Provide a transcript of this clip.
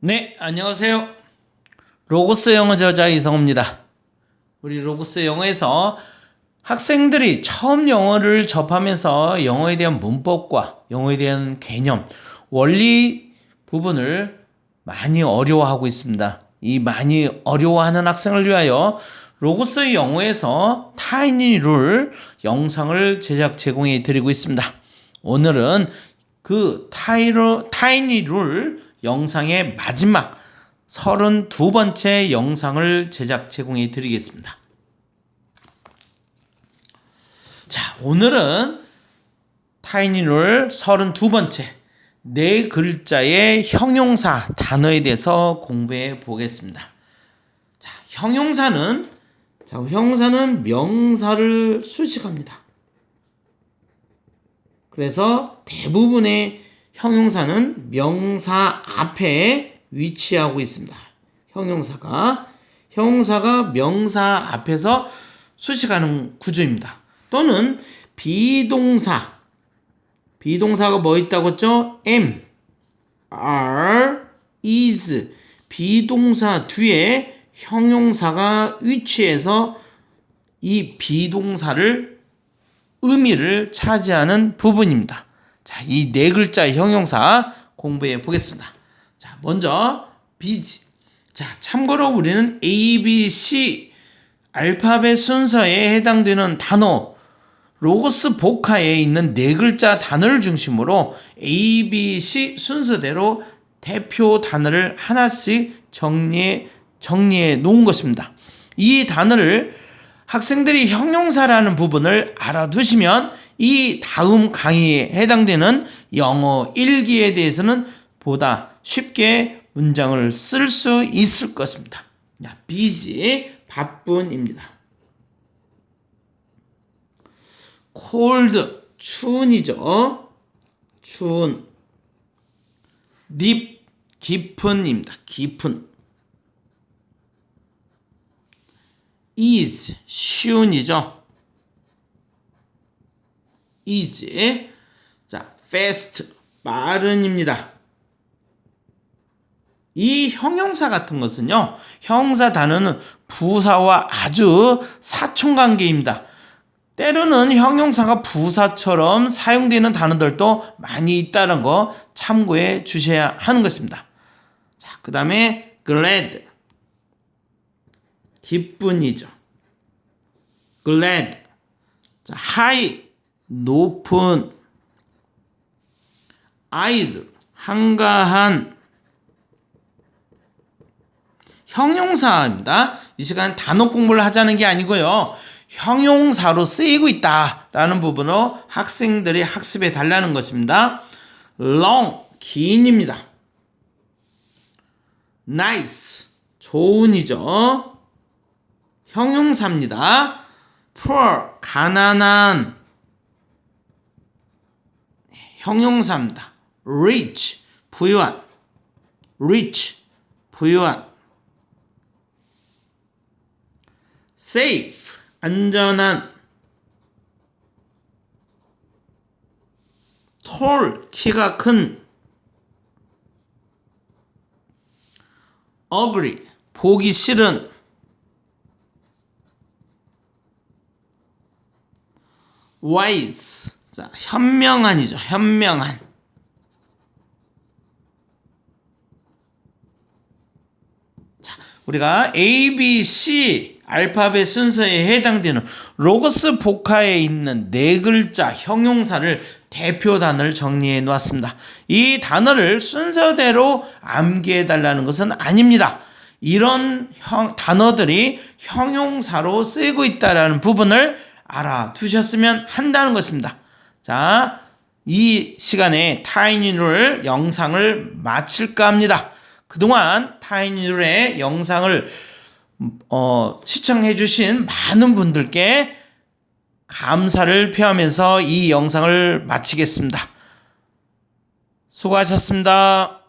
네, 안녕하세요. 로고스 영어 저자 이성호입니다. 우리 로고스 영어에서 학생들이 처음 영어를 접하면서 영어에 대한 문법과 영어에 대한 개념, 원리 부분을 많이 어려워하고 있습니다. 이 많이 어려워하는 학생을 위하여 로고스 영어에서 타이니 룰 영상을 제작 제공해 드리고 있습니다. 오늘은 그 타이로, 타이니 룰 영상의 마지막 32번째 영상을 제작 제공해 드리겠습니다. 자, 오늘은 타이니 룰 32번째 네 글자의 형용사 단어에 대해서 공부해 보겠습니다. 자, 형용사는 자, 형용사는 명사를 수식합니다. 그래서 대부분의 형용사는 명사 앞에 위치하고 있습니다. 형용사가 형용사가 명사 앞에서 수식하는 구조입니다. 또는 비동사 비동사가 뭐 있다고 했죠? am, are, is 비동사 뒤에 형용사가 위치해서 이 비동사를 의미를 차지하는 부분입니다. 자, 이 네 글자 형용사 공부해 보겠습니다. 자, 먼저 busy. 자, 참고로 우리는 A, B, C 알파벳 순서에 해당되는 단어 로고스 복화에 있는 네 글자 단어를 중심으로 A, B, C 순서대로 대표 단어를 하나씩 정리해 정리해 놓은 것입니다. 이 단어를 학생들이 형용사라는 부분을 알아두시면 이 다음 강의에 해당되는 영어 일기에 대해서는 보다 쉽게 문장을 쓸 수 있을 것입니다. 자, busy 바쁜입니다. cold 추운이죠. 추운. deep 깊은입니다. 깊은. Is 쉬운이죠. is 자 fast 빠른입니다. 이 형용사 같은 것은요. 형용사 단어는 부사와 아주 사촌관계입니다. 때로는 형용사가 부사처럼 사용되는 단어들도 많이 있다는 거 참고해 주셔야 하는 것입니다. 자, 그 다음에 glad 기쁜이죠. glad. 자, high 높은 아이들 한가한 형용사입니다. 이 시간 단어 공부를 하자는 게 아니고요. 형용사로 쓰이고 있다라는 부분으로 학생들이 학습해 달라는 것입니다. long 긴입니다. nice 좋은이죠. 형용사입니다. poor 가난한. 형용사입니다. rich 부유한. rich 부유한. safe 안전한. tall 키가 큰. ugly 보기 싫은 wise 자 현명한이죠 현명한 자 우리가 A, B, C 알파벳 순서에 해당되는 로고스 복화에 있는 네 글자 형용사를 대표 단어를 정리해 놓았습니다. 이 단어를 순서대로 암기해 달라는 것은 아닙니다. 이런 형, 단어들이 형용사로 쓰이고 있다라는 부분을 알아두셨으면 한다는 것입니다. 자, 이 시간에 타이니룰 영상을 마칠까 합니다. 그동안 타이니룰의 영상을 어, 시청해주신 많은 분들께 감사를 표하면서 이 영상을 마치겠습니다. 수고하셨습니다.